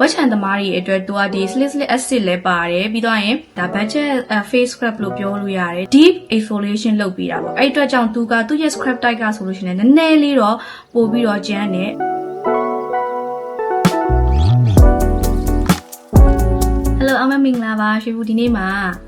ဝက်ချန်သမားတွေအတွက်သူကဒီ salicylic acid လည်းပါတယ်ပြီးတော့ရင်ဒါ budget uh, face scrub လို့ပြောလို့ရတယ် deep exfoliation လုပ်ပြီးတာပေါ့အဲ့အတွက်ကြောင့်သူကသူ့ရဲ့ scrub type ကဆိုလို့ရှိရင်လည်းနည်းနည်းလေးတော့ပို့ပြီးတော့ကျန်းတယ် Hello အမမင်္ဂလာပါရွှေဘူးဒီနေ့မှာဒီ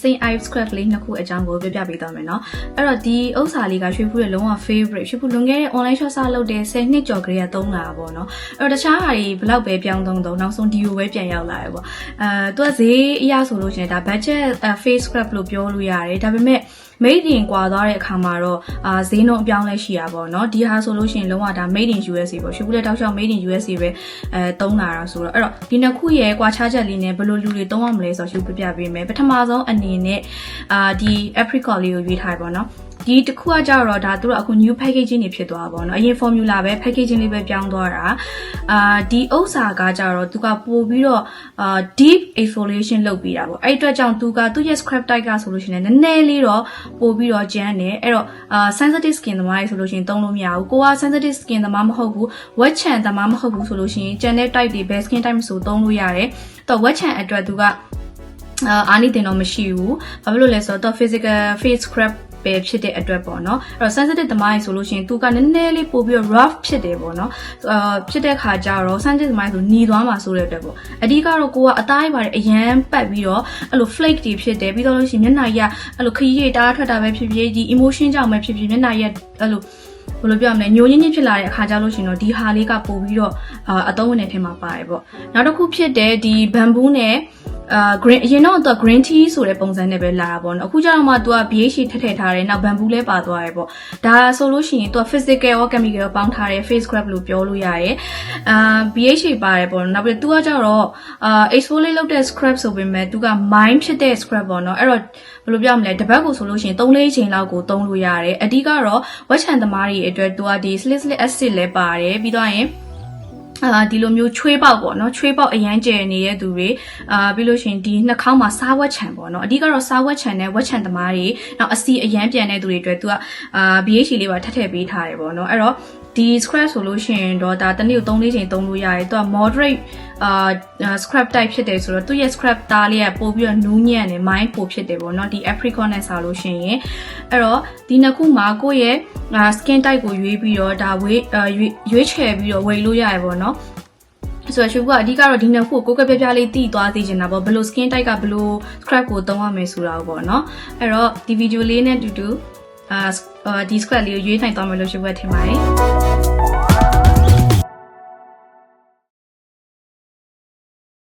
Saint Ives Craft လေးနှစ်ခုအကြောင်းကိုပြပြပေးသွားမယ်နော်အဲ့တော့ဒီဥစ္စာလေးကရွှေဖူးရဲ့လုံးဝ favorite ရွှေဖူးလွန်ခဲ့တဲ့ online shop စလုပ်တဲ့10နှစ်ကျော်ကလေးကသုံးလာတာပေါ့နော်အဲ့တော့တခြားဟာတွေဘလောက်ပဲပြောင်းသုံးသုံးနောက်ဆုံးဒီကိုပဲပြန်ရောက်လာရပေါ့အဲသူကဈေးအရဆိုလို့ရှိရင်ဒါ budget face scrap လို့ပြောလို့ရတယ်ဒါပေမဲ့ made in ကွာသွားတဲ့အခါမှာတော့အာဈေးနှုန်းအပြောင်းလဲရှိတာပေါ့နော်ဒီဟာဆိုလို့ရှိရင်လုံးဝဒါ made in USA ပေါ့ရွှေဘူးလက်တောက်လျှောက် made in USA ပဲအဲသုံးလာတာဆိုတော့အဲ့တော့ဒီနှစ်ခုရဲ့ကွာခြားချက်လေးနဲ့ဘယ်လိုလူတွေသုံးရမလဲဆိုတော့ရွှေပြပြပေးမယ်ပထမဆုံးအနေနဲ့အာဒီ apricot လေးကိုရွေးထားပေါ့နော် ဒီတစ်ခုကကြတော့ဒါသူတို့အခု new packaging တွေဖြစ်သွားပါတော့เนาะအရင် formula ပဲ packaging လေးပဲပြောင်းသွားတာအာဒီဥစ္စာကကြတော့သူကပို့ပြီးတော့အာ deep exfoliation လုပ်ပြီးတာပေါ့အဲ့အတွက်ကြောင့်သူကသူ့ရဲ့ scrap type ကဆိုလို့ရှိရင်လည်းနည်းနည်းလေးတော့ပို့ပြီးတော့ကျန်းတယ်အဲ့တော့အာ sensitive skin သမားတွေဆိုလို့ရှိရင်သုံးလို့မရဘူးကိုက sensitive skin သမားမဟုတ်ဘူး wet chan သမားမဟုတ်ဘူးဆိုလို့ရှိရင်ကျန်တဲ့ type တွေ best skin type ဆိုသုံးလို့ရတယ်တော့ wet chan အတွက်သူကအာအာနိတင်တော့မရှိဘူးဘာဖြစ်လို့လဲဆိုတော့ physical face scrub ပဲဖြစ်တဲ့အတွက်ပေါ့နော်အဲ့တော့ sensitive သမားကြီးဆိုလို့ရှိရင်သူကနည်းနည်းလေးပို့ပြီးတော့ rough ဖြစ်တယ်ပေါ့နော်အာဖြစ်တဲ့ခါကျတော့ sensitive သမားကြီးဆိုหนีသွားမှာဆိုတဲ့အတွက်ပေါ့အဓိကတော့ကိုကအသားရပါတယ်အရန်ပတ်ပြီးတော့အဲ့လို flake တွေဖြစ်တယ်ပြီးတော့လို့ရှိရင်မျက်နှာကြီးကအဲ့လိုခရီးရိတ်တားထွက်တာပဲဖြစ်ဖြစ်ဒီ emotion ကြောင့်ပဲဖြစ်ဖြစ်မျက်နှာကြီးကအဲ့လိုဘယ်လိုပြောရမလဲညိုညင်းညင်းဖြစ်လာတဲ့အခါကျလို့ရှိရင်တော့ဒီဟာလေးကပို့ပြီးတော့အာအသုံးဝင်တဲ့ထဲမှာပါတယ်ပေါ့နောက်တစ်ခုဖြစ်တဲ့ဒီ bamboo နဲ့ အာ green အရင်တော့သူက green tea ဆိုတဲ့ပုံစံနဲ့ပဲလာတာပေါ့နော်အခုကျတော့မှသူက BH ထည့်ထည့်ထားတယ်နောက် bamboo လဲပါသွားတယ်ပေါ့ဒါဆိုလို့ရှိရင်သူက physical ရော chemical ရောပေါင်းထားတဲ့ face scrub လို့ပြောလို့ရတယ်အာ BH ပါတယ်ပေါ့နော်နောက်ပြီးသူကကျတော့အာ exfoliate လုပ်တဲ့ scrub ဆိုပေမဲ့သူက mind ဖြစ်တဲ့ scrub ပေါ့နော်အဲ့တော့ဘယ်လိုပြောမလဲတစ်ပတ်ကိုဆိုလို့ရှိရင်3-4ချိန်လောက်ကိုသုံးလို့ရတယ်အဓိကတော့ဝက်ချန်သမားတွေအတွက်သူကဒီ salicylic acid လဲပါတယ်ပြီးတော့ရင် အာဒီလိုမျိုးချွေးပေါက်ပေါ့နော်ချွေးပေါက်အရန်ကျယ်နေတဲ့သူတွေအာပြီးလို့ရှရင်ဒီနှာခေါင်းမှာစားဝက်ချံပေါ့နော်အဓိကတော့စားဝက်ချံနဲ့ဝက်ချံသမားတွေနောက်အစီအရန်ပြန်တဲ့သူတွေအတွက်သူကအာ BH လေးပါထပ်ထည့်ပေးထားတယ်ပေါ့နော်အဲ့တော့ ဒီ scrap ဆိုလို့ရှိရင်တော့ဒါတစ်နေ့ကို3လေးချိန်သုံးလို့ရတယ်သူက moderate အာ scrap type ဖြစ်တယ်ဆိုတော့သူ့ရဲ့ scrap သားလေးကပို့ပြီးတော့နူးညံ့တယ် mind ပို့ဖြစ်တယ်ပေါ့နော်ဒီ apricot နဲ့စားလို့ရှိရင်အဲ့တော့ဒီနှစ်ခုမှာကိုယ့်ရဲ့အာ skin type ကိုရွေးပြီးတော့ဒါဝေးအာရွေးရွေးချယ်ပြီးတော့ဝယ်လို့ရတယ်ပေါ့နော်ဆိုတော့ရှုပ်ကအဓိကတော့ဒီနှစ်ခုကိုကိုယ်ကပြပြလေးတည်သွားသိချင်တာပေါ့ဘယ်လို skin type ကဘယ်လို scrap ကိုသုံးရမယ်ဆိုတာပေါ့နော်အဲ့တော့ဒီဗီဒီယိုလေးနဲ့တူတူ အာဒီ square လေးကိုရွေးနိုင်သွားမယ်လို့ယူဝက်ထင်ပါတယ်